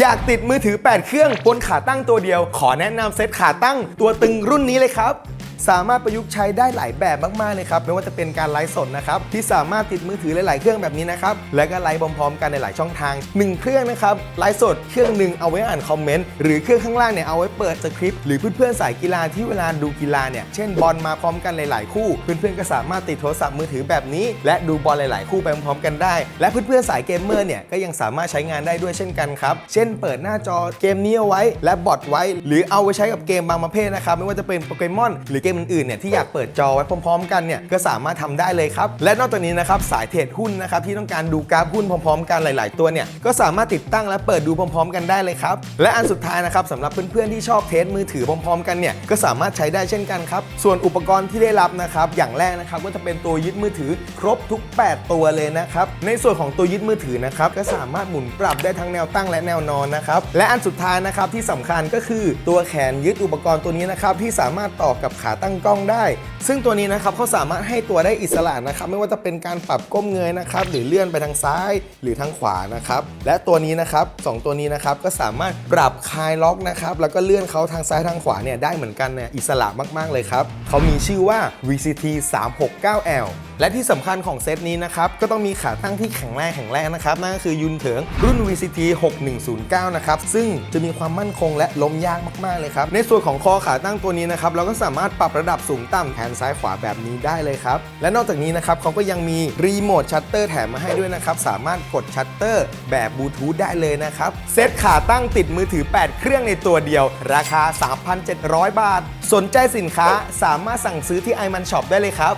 อยากติดมือถือ 8 เครื่องบนขาตั้งตัวเดียว ขอแนะนำเซตขาตั้งตัวตึงรุ่นนี้เลยครับ สามารถประยุกต์ใช้ได้หลายแบบมากๆเลยครับไม่ว่าจะเป็นการไลฟ์สดนะครับที่สามารถติดมือถือหลาย ๆ เครื่องแบบนี้นะครับและก็ไลฟ์พร้อมๆกันในหลายช่องทาง 1 เครื่องนะครับไลฟ์สดเครื่องหนึ่งเอาไว้อ่านคอมเมนต์หรือเครื่องข้างล่างเนี่ยเอาไว้เปิดสคริปต์หรือเพื่อนๆสายกีฬาที่เวลาดูกีฬาเนี่ยเช่นบอลมาพร้อมกันหลาย ๆ คู่ เพื่อนๆก็สามารถติดโทรศัพท์มือถือแบบนี้ และดูบอลหลาย ๆ คู่ไปพร้อมๆกันได้ และเพื่อนๆสายเกมเมอร์เนี่ยก็ยังสามารถใช้งานได้ด้วยเช่นกันครับเช่น เปิดหน้าจอเกมนี้เอาไว้ และบอทไว้ หรือเอาไว้ใช้กับเกมบางประเภทนะครับไม่ว่าจะเป็นโปเกมอนหรือเกมอื่นๆเนี่ยที่อยากเปิดจอไว้พร้อม ๆ กันเนี่ยก็สามารถทำได้เลยครับ และนอกจากนี้นะครับสายเทรดหุ้นนะครับที่ต้องการดูกราฟหุ้นพร้อมๆ กันหลาย ๆ ตัวเนี่ยก็สามารถติดตั้งและเปิดดูพร้อม ๆ กันได้เลยครับและอันสุดท้ายนะครับสำหรับเพื่อนๆที่ชอบเทสมือถือพร้อม ๆ กันเนี่ยก็สามารถใช้ได้เช่นกันครับส่วนอุปกรณ์ที่ได้รับนะครับอย่างแรกนะครับก็จะเป็นตัวยึดมือถือครบทุก 8 ตัวเลยนะครับในส่วนของตัวยึดมือถือนะครับก็สามารถหมุนปรับได้ทั้งแนวตั้งและแนวนอนนะครับและอันสุดท้ายนะครับที่สำคัญก็คือตัวแขนยึดอุปกรณ์ตัวนี้นะครับที่สามารถต่อกับขาตั้งกล้องได้ ซึ่งตัวนี้นะครับเขาสามารถให้ตัวได้อิสระนะครับ ไม่ว่าจะเป็นการปรับก้มเงยนะครับ หรือเลื่อนไปทางซ้ายหรือทางขวานะครับ และตัวนี้นะครับสองตัวนี้นะครับก็สามารถปรับคลายล็อกนะครับแล้วก็เลื่อนเขาทางซ้ายทางขวาเนี่ยได้เหมือนกันเนี่ยอิสระมากๆเลยครับเขามีชื่อว่า VCT 369L และที่สำคัญของเซตนี้นะครับ ก็ต้องมีขาตั้งที่แข็งแรงแข็งแรงนะครับ นั่นก็คือยุนเถิงรุ่น VCT 6109 นะครับ ซึ่งจะมีความมั่นคงและล้มยากมาก ๆ เลยครับ ในส่วนของคอขาตั้งตัวนี้นะครับ เราก็สามารถปรับระดับสูงต่ำแขนซ้ายขวาแบบนี้ได้เลยครับ และนอกจากนี้นะครับเขาก็ยังมีรีโมทชัตเตอร์แถมมาให้ด้วยนะครับ สามารถกดชัตเตอร์แบบบลูทูธได้เลยนะครับ เซตขาตั้งติดมือถือ 8 เครื่องในตัวเดียว ราคา 3,700 บาท สนใจสินค้าสามารถสั่งซื้อที่ iMan Shop ได้เลยครับ